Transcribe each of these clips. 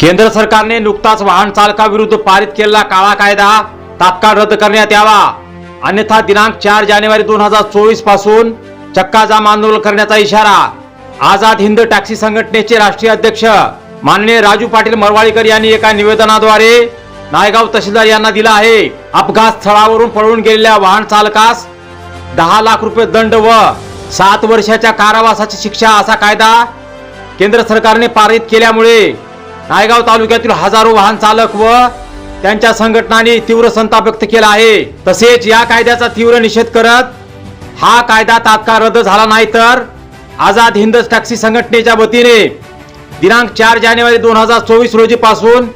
केंद्र सरकारने नुकताच वाहन चालकाविरुद्ध पारित केलेला काळा कायदा तात्काळ रद्द करण्यात यावा. अन्यथा दिनांक चार जानेवारी दोन हजार चोवीसपासून चक्का जाम आंदोलन करण्याचा इशारा. आझाद हिंद टॅक्सी संघटनेचे राष्ट्रीय अध्यक्ष माननीय राजू पाटील मरवाळीकर यांनी एका निवेदनाद्वारे नायगाव तहसीलदार यांना दिला आहे. अपघात स्थळावरून पळून गेलेल्या वाहन चालकास दहा लाख रुपये दंड व सात वर्षाच्या कारावासाची शिक्षा असा कायदा केंद्र सरकारने पारित केल्यामुळे नायगाव तालुक्यातील हजारो वाहन चालक व त्यांच्या संघटनांनी तीव्र संताप व्यक्त केला आहे. तसेच या कायद्याचा तीव्र निषेध करत हा कायदा तात्काळ रद्द झाला नाही तर आझाद हिंद टॅक्सी संघटनेच्या वतीने दिनांक चार जानेवारी दोन हजार चोवीस रोजी पासून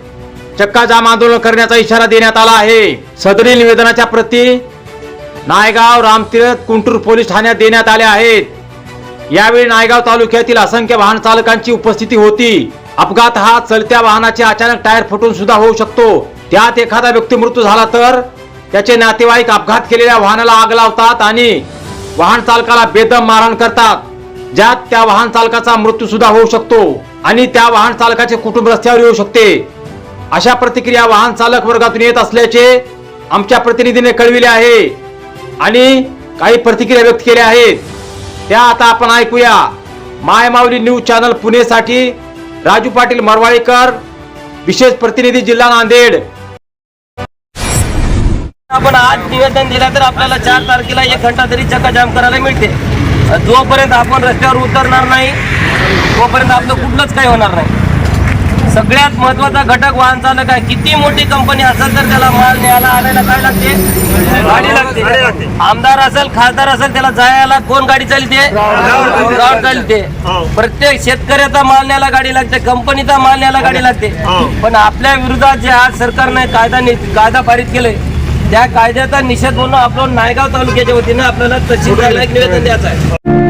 चक्का जाम आंदोलन करण्याचा इशारा देण्यात आला आहे. सदरील निवेदनाच्या प्रती नायगाव रामतीर्थ कुंटूर पोलीस ठाण्यात देण्यात आल्या आहेत. यावेळी नायगाव तालुक्यातील असंख्य वाहन चालकांची उपस्थिती होती. अपघात हा चलत्या वाहनाचे अचानक टायर फुटून सुद्धा होऊ शकतो. त्यात एखादा व्यक्ती मृत्यू झाला तर? त्याचे नातेवाईक अपघात केलेल्या वाहनाला आग लावतात आणि वाहन चालकाला बेदम मारहाण करतात. ज्यात त्या वाहन चालकाचा मृत्यू सुद्धा होऊ शकतो आणि त्या वाहन चालकाचे कुटुंब रस्त्यावर येऊ शकते. अशा प्रतिक्रिया वाहन चालक वर्गातून येत असल्याचे आमच्या प्रतिनिधीने कळविले आहे आणि काही प्रतिक्रिया व्यक्त केल्या आहेत. त्या आता आपण ऐकूया. मायमावली न्यूज चॅनल पुणेसाठी राजू पाटील मरवाळीकर विशेष प्रतिनिधी जिल्हा नांदेड. आपण आज निवेदन दिलं तर आपल्याला चार तारखेला एक घंटा तरी चक्काजाम करायला मिळते. जोपर्यंत आपण रस्त्यावर उतरणार नाही तोपर्यंत आपलं कुठलंच काही होणार नाही. सगळ्यात महत्त्वाचा घटक वाहन चालक आहे. किती मोठी कंपनी असेल तर त्याला माल न्यायला आणायला काय लागते? गाडी लागते. आमदार असेल खासदार असेल त्याला जायला कोण गाडी चालते? चालते. प्रत्येक शेतकऱ्याचा माल न्यायला गाडी लागते कंपनीचा माल न्यायला गाडी लागते. पण आपल्या विरोधात जे आज सरकारने कायदा कायदा पारित केले त्या कायद्याचा निषेध म्हणून आपण नायगाव तालुक्याच्या वतीनं आपल्याला तहसीलदारला एक निवेदन द्यायचं आहे.